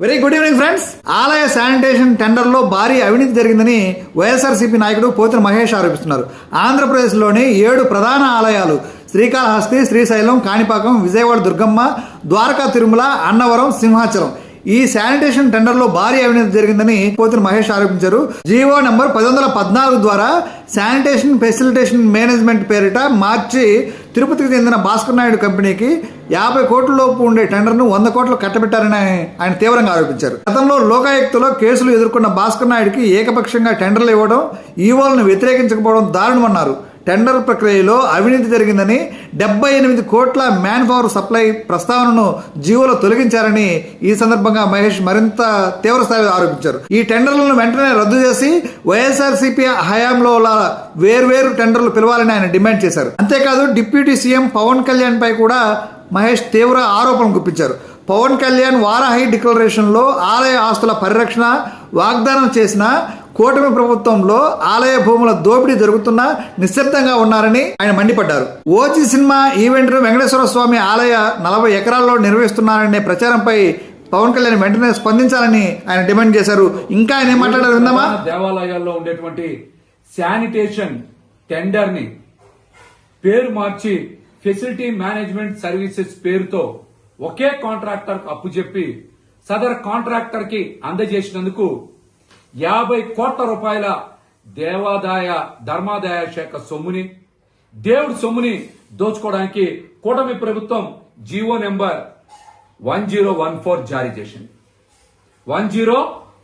Very good evening friends ఆలయ sanitation టెండర్లో భారీ అవినీతి జరిగిందని వైఎస్ఆర్సీపీ నాయకుడు పోతిన మహేష్ ఆరోపిస్తున్నారు. ఆంధ్రప్రదేశ్లోని ఏడు ప్రధాన ఆలయాలు శ్రీకాళహస్తి శ్రీశైలం కాణిపాకం విజయవాడ దుర్గమ్మ ద్వారకా తిరుమల అన్నవరం సింహాచలం. ఈ శానిటేషన్ టెండర్లో భారీ అవినీతి జరిగిందని పోతిన మహేష్ ఆరోపించారు. జీవో నంబర్ పది వందల పద్నాలుగు ద్వారా శానిటేషన్ ఫెసిలిటేషన్ మేనేజ్మెంట్ పేరిట మార్చి తిరుపతికి చెందిన భాస్కర్ నాయుడు కంపెనీకి యాభై కోట్ల లోపు ఉండే టెండర్ను వంద కోట్లు కట్టబెట్టారని ఆయన తీవ్రంగా ఆరోపించారు. గతంలో లోకాయుక్తలో కేసులు ఎదుర్కొన్న భాస్కర్ నాయుడికి ఏకపక్షంగా టెండర్లు ఇవ్వడం ఈవోలను వ్యతిరేకించకపోవడం దారుణమన్నారు. టెండర్ ప్రక్రియలో అవినీతి జరిగిందని డెబ్బై ఎనిమిది కోట్ల మ్యాన్ పవర్ సప్లై ప్రస్తావనను జీవోలో తొలగించారని ఈ సందర్భంగా మహేష్ మరింత తీవ్ర స్థాయిలో ఆరోపించారు. ఈ టెండర్లను వెంటనే రద్దు చేసి వైఎస్ఆర్సీపీ హయాంలో వేర్వేరు టెండర్లు పిలవాలని ఆయన డిమాండ్ చేశారు. అంతేకాదు డిప్యూటీ సీఎం పవన్ కళ్యాణ్ పై కూడా మహేష్ తీవ్ర ఆరోపణలు గుప్పించారు. పవన్ కళ్యాణ్ వారాహి డిక్లరేషన్లో ఆలయ ఆస్తుల పరిరక్షణ వాగ్దానం చేసిన కూటమి ప్రభుత్వంలో ఆలయ భూముల దోపిడీ జరుగుతున్నా నిశ్శబ్దంగా ఉన్నారని ఆయన మండిపడ్డారు. ఓజీ సినిమా ఈవెంట్ను వెంకటేశ్వర స్వామి ఆలయ నలభై ఎకరాల్లో నిర్వహిస్తున్నారనే ప్రచారంపై పవన్ కళ్యాణ్ వెంటనే స్పందించాలని ఆయన డిమాండ్ చేశారు. ఇంకా ఆయన ఏం మాట్లాడారు విందామా? దేవాలయాల్లో ఉండేటువంటి శానిటేషన్ టెండర్ని పేరు మార్చి ఫెసిలిటీ మేనేజ్మెంట్ సర్వీసెస్ పేరుతో ఒకే కాంట్రాక్టర్ అప్పు చెప్పి సదర్ కాంట్రాక్టర్కి అందజేసినందుకు యాభై కోట్ల రూపాయల దేవాదాయ ధర్మాదాయ శాఖ సొమ్ముని దేవుడి సొమ్ముని దోచుకోవడానికి కూటమి ప్రభుత్వం GO number one zero one four జారీ చేసింది. వన్ జీరో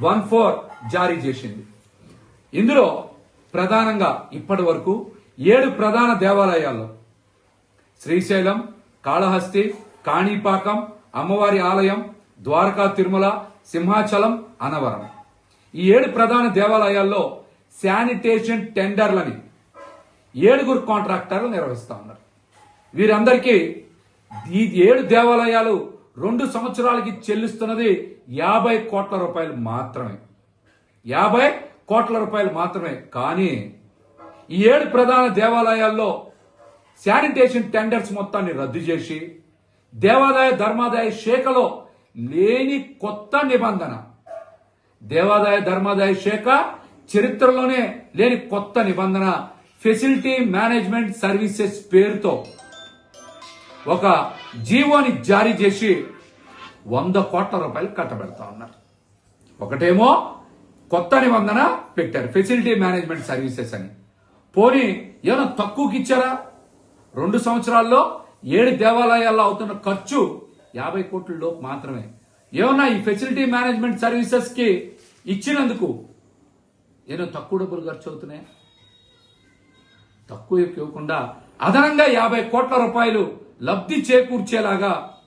వన్ ఫోర్ జారీ చేసింది. ఇందులో ప్రధానంగా ఇప్పటి వరకు ఏడు ప్రధాన దేవాలయాల్లో శ్రీశైలం కాళహస్తి కాణిపాకం అమ్మవారి ఆలయం ద్వారకా తిరుమల సింహాచలం అనవరం ఈ ఏడు ప్రధాన దేవాలయాల్లో శానిటేషన్ టెండర్లని ఏడుగురు కాంట్రాక్టర్లు నిర్వహిస్తూ ఉన్నారు. వీరందరికీ ఈ ఏడు దేవాలయాలు రెండు సంవత్సరాలకి చెల్లిస్తున్నది యాభై కోట్ల రూపాయలు మాత్రమే. యాభై కోట్ల రూపాయలు మాత్రమే. కానీ ఈ ఏడు ప్రధాన దేవాలయాల్లో శానిటేషన్ టెండర్స్ మొత్తాన్ని రద్దు చేసి దేవాదాయ ధర్మాదాయ శాఖలో లేని కొత్త నిబంధన. దేవాదాయ ధర్మాదాయ శాఖ చరిత్రలోనే లేని కొత్త నిబంధన ఫెసిలిటీ మేనేజ్మెంట్ సర్వీసెస్ పేరుతో. ఒక జీవోని జారీ చేసి వంద కోట్ల రూపాయలు కట్టబెడతా ఉన్నారు. ఒకటేమో కొత్త నిబంధన పెట్టారు ఫెసిలిటీ మేనేజ్మెంట్ సర్వీసెస్ అని. పోనీ ఏమైనా తక్కువకి ఇచ్చారా? రెండు సంవత్సరాల్లో ఏడు దేవాలయాల్లో అవుతున్న ఖర్చు యాభై కోట్ల లోపు మాత్రమే. ఏమన్నా ఈ ఫెసిలిటీ మేనేజ్మెంట్ సర్వీసెస్కి ఇచ్చినందుకు ఏదో తక్కువ డబ్బులు ఖర్చు అవుతున్నాయి? తక్కువ ఇవ్వకుండా అదనంగా యాభై కోట్ల రూపాయలు లబ్ధి చేకూర్చేలాగా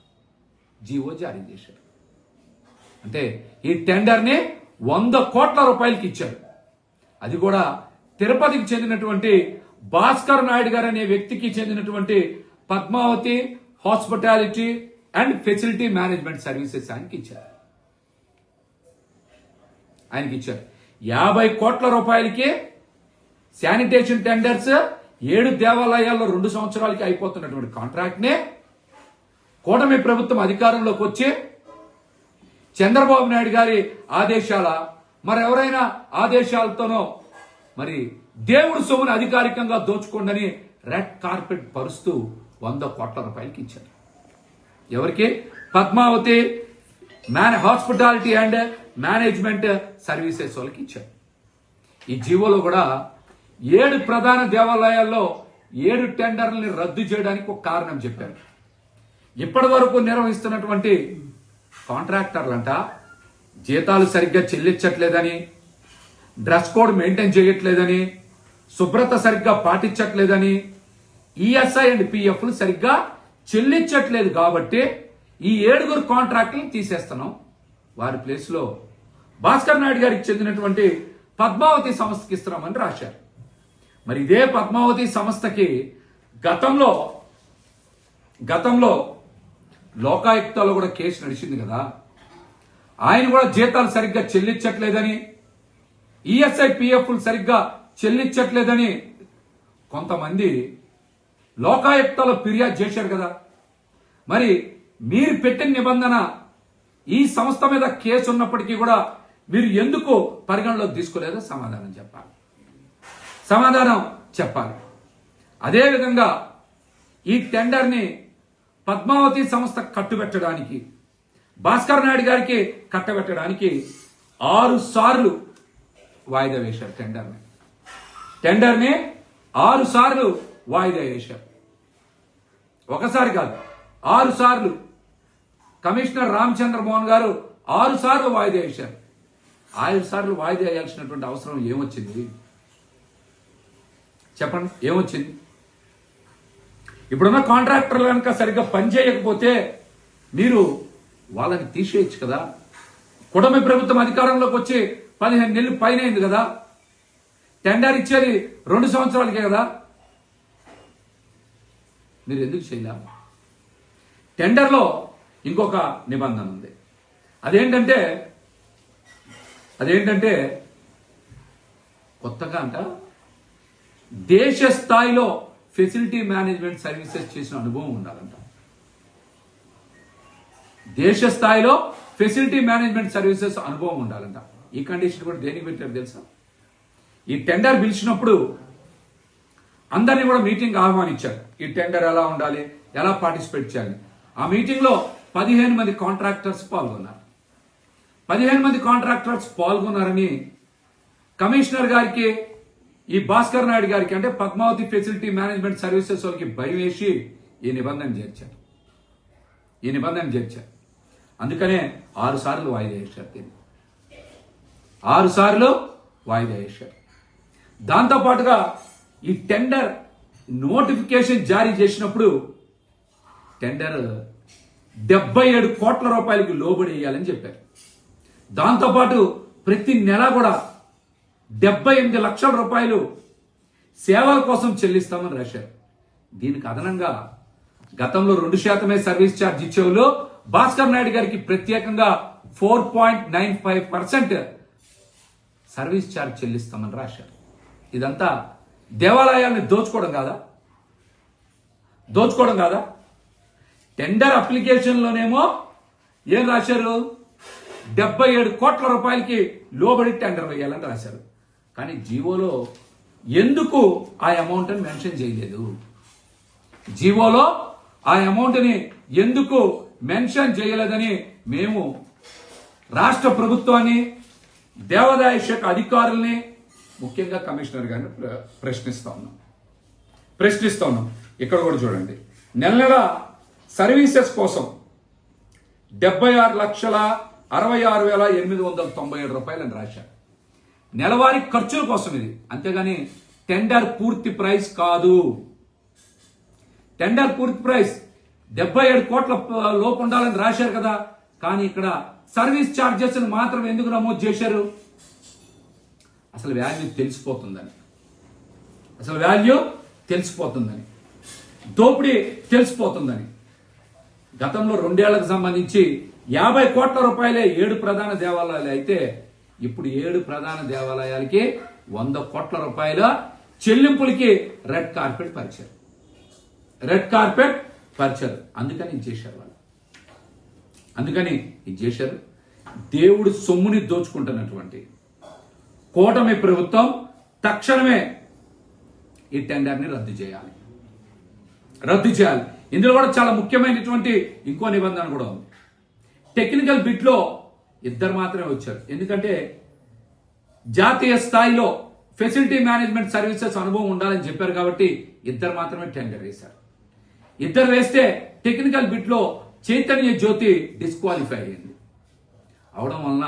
జీవో జారీ చేశారు. అంటే ఈ టెండర్ని వంద కోట్ల రూపాయలకి ఇచ్చారు. అది కూడా తిరుపతికి చెందినటువంటి భాస్కర్ నాయుడు గారు అనే వ్యక్తికి చెందినటువంటి Padmavathi hospitality and facility management services ఆయనకి ఇచ్చారు. ఆయనకి ఇచ్చారు. యాభై కోట్ల రూపాయలకి శానిటేషన్ టెండర్స్ ఏడు దేవాలయాల్లో రెండు సంవత్సరాలకి అయిపోతున్నటువంటి కాంట్రాక్ట్ నే కూటమి ప్రభుత్వం అధికారంలోకి వచ్చి చంద్రబాబు నాయుడు గారి ఆదేశాల మరెవరైనా ఆదేశాలతోనో మరి దేవుడు సొమ్ముని అధికారికంగా దోచుకోండి రెడ్ కార్పెట్ పరుస్తూ వంద కోట్ల రూపాయలకి ఇచ్చారు ఎవరికి? Padmavathi man hospitality and management services వాళ్ళకి ఇచ్చారు ఈ జీవోలో కూడా ఏడు ప్రధాన దేవాలయాల్లో ఏడు టెండర్లని రద్దు చేయడానికి ఒక కారణం చెప్పారు. ఇప్పటి వరకు నిర్వహిస్తున్నటువంటి కాంట్రాక్టర్లంట జీతాలు సరిగ్గా చెల్లించట్లేదని డ్రెస్ కోడ్ మెయింటైన్ చేయట్లేదని శుభ్రత సరిగ్గా పాటించట్లేదని ఈఎస్ఐ అండ్ పిఎఫ్లు సరిగ్గా చెల్లించట్లేదు కాబట్టి ఈ ఏడుగురు కాంట్రాక్ట్లు తీసేస్తున్నాం. వారి ప్లేస్లో భాస్కర్ నాయుడు గారికి చెందినటువంటి పద్మావతి సంస్థకి ఇస్తున్నామని రాశారు. మరి ఇదే పద్మావతి సంస్థకి గతంలో గతంలో లోకాయుక్తలో కూడా కేసు నడిచింది కదా. ఆయన కూడా జీతాలు సరిగ్గా చెల్లించట్లేదని ఈఎస్ఐ పిఎఫ్లు సరిగ్గా చెల్లించట్లేదని కొంతమంది లోకాయుక్తలో ఫిర్యాదు చేశారు కదా. మరి మీరు పెట్టిన నిబంధన ఈ సంస్థ మీద కేసు ఉన్నప్పటికీ కూడా మీరు ఎందుకు పరిగణలోకి తీసుకోలేదో సమాధానం చెప్పాలి. సమాధానం చెప్పాలి. అదేవిధంగా ఈ టెండర్ని పద్మావతి సంస్థ కట్టుబెట్టడానికి భాస్కర్ నాయుడు గారికి కట్టబెట్టడానికి ఆరు సార్లు వాయిదా వేశారు టెండర్ని. టెండర్ని ఆరు సార్లు వాయిదా వేశారు ఒకసారి కాదు ఆరు సార్లు. కమిషనర్ రామచంద్ర మోహన్ గారు ఆరు సార్లు వాయిదా వేశారు ఆరు సార్లు వాయిదా వేయాల్సినటువంటి అవసరం ఏమొచ్చింది? చెప్పండి ఏమొచ్చింది? ఇప్పుడున్న కాంట్రాక్టర్లు కనుక సరిగ్గా పని చేయకపోతే మీరు వాళ్ళని తీసేయచ్చు కదా? కుటుంబ ప్రభుత్వం అధికారంలోకి వచ్చి పదిహేను నెలలు పైన అయింది కదా? టెండర్ ఇచ్చేది రెండు సంవత్సరాలకే కదా? మీరు ఎందుకు చేయలేము టెండర్లో ఇంకొక నిబంధన ఉంది. అదేంటంటే అదేంటంటే కొత్తగా అంట దేశ స్థాయిలో ఫెసిలిటీ మేనేజ్మెంట్ సర్వీసెస్ చేసిన అనుభవం ఉండాలంట. దేశ స్థాయిలో ఫెసిలిటీ మేనేజ్మెంట్ సర్వీసెస్ అనుభవం ఉండాలంట. ఈ కండిషన్ కూడా దేనికి పెట్టారు తెలుసా? ఈ టెండర్ పిలిచినప్పుడు అందరినీ కూడా మీటింగ్ ఆహ్వానించారు. ఈ టెండర్ ఎలా ఉండాలి? ఎలా పార్టిసిపేట్ చేయాలి? ఆ మీటింగ్లో పదిహేను మంది కాంట్రాక్టర్స్ పాల్గొన్నారు. పదిహేను మంది కాంట్రాక్టర్స్ పాల్గొన్నారని కమిషనర్ గారికి ఈ భాస్కర్ నాయుడు గారికి అంటే పద్మావతి ఫెసిలిటీ మేనేజ్మెంట్ సర్వీసెస్ వాళ్ళకి భయం వేసి ఈ నిబంధన చేర్చారు. ఈ నిబంధన చేర్చారు. అందుకనే ఆరు సార్లు వాయిదా వేశారు దీన్ని. ఆరు సార్లు వాయిదా వేశారు. దాంతోపాటుగా ఈ టెండర్ నోటిఫికేషన్ జారీ చేసినప్పుడు టెండర్ డెబ్బై ఏడు కోట్ల రూపాయలకి లోబడి వేయాలని చెప్పారు. దాంతోపాటు ప్రతి నెల కూడా డెబ్బై ఎనిమిది లక్షల రూపాయలు సేవల కోసం చెల్లిస్తామని రాశారు. దీనికి అదనంగా గతంలో రెండు శాతమే సర్వీస్ ఛార్జ్ ఇచ్చేవాళ్ళు భాస్కర్ నాయుడు గారికి ప్రత్యేకంగా four point nine five percent service charge చెల్లిస్తామని రాశారు. ఇదంతా దేవాలయాన్ని దోచుకోవడం కాదా? దోచుకోవడం కాదా? టెండర్ అప్లికేషన్లోనేమో ఏం రాశారు? డెబ్బై ఏడు కోట్ల రూపాయలకి లోబడి టెండర్ వేయాలని రాశారు. కానీ జీవోలో ఎందుకు ఆ అమౌంట్ని మెన్షన్ చేయలేదు? జీవోలో ఆ అమౌంట్ని ఎందుకు మెన్షన్ చేయలేదని మేము రాష్ట్ర ప్రభుత్వాన్ని దేవాదాయ శాఖ అధికారుల్ని ముఖ్యంగా కమిషనర్ గారిని ప్ర- ప్రశ్నిస్తా ఉన్నాం. ప్రశ్నిస్తా ఉన్నాం. ఇక్కడ కూడా చూడండి. నెల నెల సర్వీసెస్ కోసం డెబ్బై ఆరు లక్షల అరవై ఆరు వేల ఎనిమిది వందల తొంభై ఏడు రూపాయలని రాశారు. నెలవారీ ఖర్చుల కోసం ఇది. అంతేగాని టెండర్ పూర్తి ప్రైస్ కాదు. టెండర్ పూర్తి ప్రైస్ డెబ్బై ఏడు కోట్ల లోపు ఉండాలని రాశారు కదా. కానీ ఇక్కడ సర్వీస్ ఛార్జెస్ మాత్రం ఎందుకు నమోదు చేశారు? అసలు వాల్యూ తెలిసిపోతుందని. అసలు వాల్యూ తెలిసిపోతుందని. దోపిడీ తెలిసిపోతుందని. గతంలో రెండేళ్ళకు సంబంధించి యాభై కోట్ల రూపాయలే ఏడు ప్రధాన దేవాలయాలు అయితే ఇప్పుడు ఏడు ప్రధాన దేవాలయాలకి వంద కోట్ల రూపాయల చెల్లింపులకి రెడ్ కార్పెట్ పరిచారు. రెడ్ కార్పెట్ పరిచారు. అందుకని ఇది చేశారు వాళ్ళు. అందుకని ఇది చేశారు. దేవుడు సొమ్ముని దోచుకుంటున్నటువంటి కూటమి ప్రభుత్వం తక్షణమే ఈ టెండర్ని రద్దు చేయాలి. రద్దు చేయాలి. ఇందులో కూడా చాలా ముఖ్యమైనటువంటి ఇంకో నిబంధన కూడా ఉంది. టెక్నికల్ బిట్లో ఇద్దరు మాత్రమే వచ్చారు. ఎందుకంటే జాతీయ స్థాయిలో ఫెసిలిటీ మేనేజ్మెంట్ సర్వీసెస్ అనుభవం ఉండాలని చెప్పారు కాబట్టి ఇద్దరు మాత్రమే టెండర్ వేశారు. ఇద్దరు వేస్తే టెక్నికల్ బిట్లో చైతన్య జ్యోతి డిస్క్వాలిఫై అయింది అవడం వలన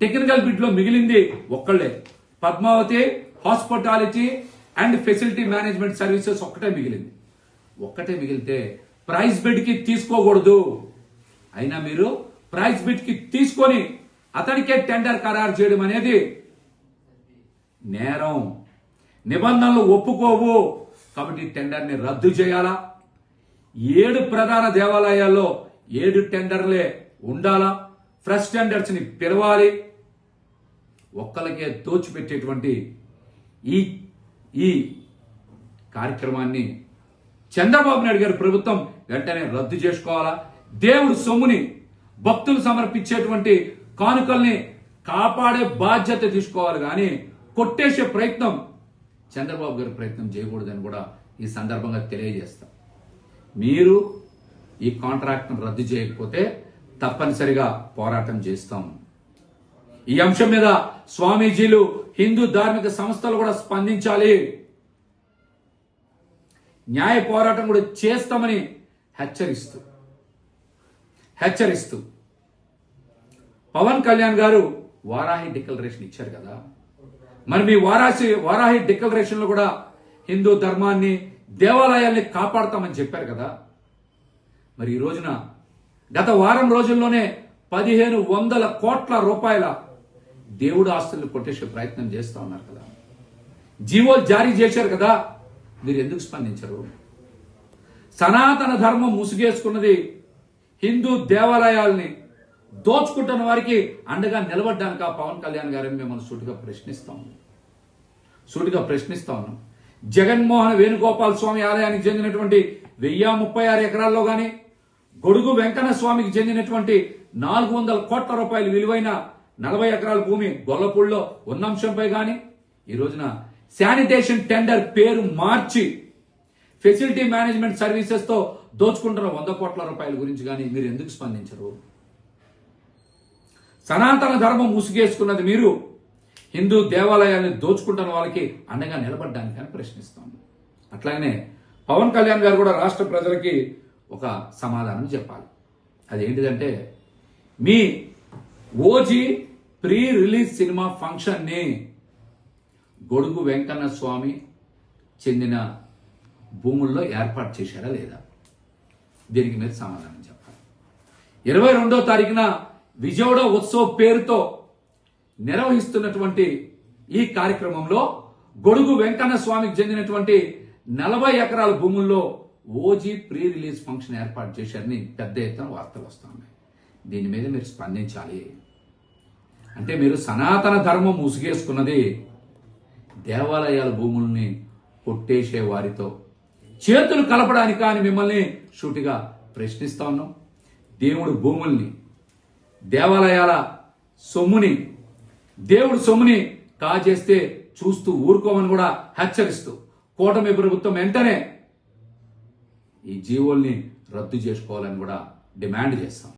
టెక్నికల్ బిడ్లో మిగిలింది ఒక్కళ్ళే. Padmavathi hospitality and facility management services ఒక్కటే మిగిలింది. ఒక్కటే మిగిలితే ప్రైస్ బిడ్కి తీసుకోకూడదు. అయినా మీరు ప్రైస్ బిడ్కి తీసుకొని అతనికే టెండర్ ఖరారు చేయడం అనేది నేరం. నిబంధనలు ఒప్పుకోవు. కాబట్టి టెండర్ని రద్దు చేయాలా? ఏడు ప్రధాన దేవాలయాల్లో ఏడు టెండర్లే ఉండాలా? ఫ్రెష్ టెండర్స్ని పిలవాలి ఒక్కలకే దోచిపెట్టేటువంటి ఈ ఈ కార్యక్రమాన్ని చంద్రబాబు నాయుడు గారి ప్రభుత్వం వెంటనే రద్దు చేసుకోవాలా? దేవుడు సొమ్ముని భక్తులు సమర్పించేటువంటి కానుకల్ని కాపాడే బాధ్యత తీసుకోవాలి కానీ కొట్టేసే ప్రయత్నం చంద్రబాబు గారి ప్రయత్నం చేయకూడదని కూడా ఈ సందర్భంగా తెలియజేస్తాం. మీరు ఈ కాంట్రాక్ట్ను రద్దు చేయకపోతే తప్పనిసరిగా పోరాటం చేస్తాం. ఈ అంశం మీద స్వామీజీలు హిందూ ధార్మిక సంస్థలు కూడా స్పందించాలి. న్యాయ పోరాటం కూడా చేస్తామని హెచ్చరిస్తూ హెచ్చరిస్తూ. పవన్ కళ్యాణ్ గారు వారాహి డిక్లరేషన్ ఇచ్చారు కదా. మరి మీ వారాసి వారాహి డిక్లరేషన్లో కూడా హిందూ ధర్మాన్ని దేవాలయాల్ని కాపాడతామని చెప్పారు కదా. మరి ఈ రోజున గత వారం రోజుల్లోనే పదిహేను వందల కోట్ల రూపాయల దేవుడు ఆస్తులను కొట్టేసే ప్రయత్నం చేస్తా ఉన్నారు కదా. జీవోలు జారీ చేశారు కదా. మీరు ఎందుకు స్పందించరు? సనాతన ధర్మం ముసుగేసుకున్నది హిందూ దేవాలయాల్ని దోచుకుంటున్న వారికి అండగా నిలబడ్డానిక పవన్ కళ్యాణ్ గారిని మిమ్మల్ని సూటిగా ప్రశ్నిస్తాం సూటిగా ప్రశ్నిస్తా ఉన్నాం. జగన్మోహన్ వేణుగోపాల్ స్వామి ఆలయానికి చెందినటువంటి వెయ్యి ముప్పై ఆరు ఎకరాల్లో కానీ గొడుగు వెంకన్న స్వామికి చెందినటువంటి నాలుగు వందల కోట్ల రూపాయలు విలువైన నలభై ఎకరాల భూమి గొల్లపూడిలో ఉన్న అంశంపై కానీ ఈ రోజున శానిటేషన్ టెండర్ పేరు మార్చి ఫెసిలిటీ మేనేజ్మెంట్ సర్వీసెస్తో దోచుకుంటున్న వంద కోట్ల రూపాయల గురించి కానీ మీరు ఎందుకు స్పందించరు? సనాతన ధర్మం ముసుగేసుకున్నది మీరు. హిందూ దేవాలయాన్ని దోచుకుంటున్న వాళ్ళకి అండగా నిలబడ్డానికి అని ప్రశ్నిస్తాం. అట్లాగనే పవన్ కళ్యాణ్ గారు కూడా రాష్ట్ర ప్రజలకి ఒక సమాధానం చెప్పాలి. అదేంటిదంటే మీ ఓజీ ప్రీ రిలీజ్ సినిమా ఫంక్షన్ని గొడుగు వెంకన్న స్వామి చెందిన భూముల్లో ఏర్పాటు చేశారా లేదా? దీనికి మీరు సమాధానం చెప్పాలి. ఇరవై రెండో తారీఖున విజయవాడ ఉత్సవ పేరుతో నిర్వహిస్తున్నటువంటి ఈ కార్యక్రమంలో గొడుగు వెంకన్న స్వామికి చెందినటువంటి నలభై ఎకరాల భూముల్లో ఓజీ ప్రీ రిలీజ్ ఫంక్షన్ ఏర్పాటు చేశారని పెద్ద ఎత్తున వార్తలు వస్తున్నాయి. దీని మీద మీరు స్పందించాలి. అంటే మీరు సనాతన ధర్మం ముసుగేసుకున్నది దేవాలయాల భూముల్ని కొట్టేసే వారితో చేతులు కలపడానికి అని మిమ్మల్ని సూటిగా ప్రశ్నిస్తా ఉన్నాం. దేవుడు భూముల్ని దేవాలయాల సొమ్ముని దేవుడు సొమ్ముని కాజేస్తే చూస్తూ ఊరుకోమని కూడా హెచ్చరిస్తూ కూటమి ప్రభుత్వం వెంటనే ఈ జీవోల్ని రద్దు చేసుకోవాలని కూడా డిమాండ్ చేస్తాం.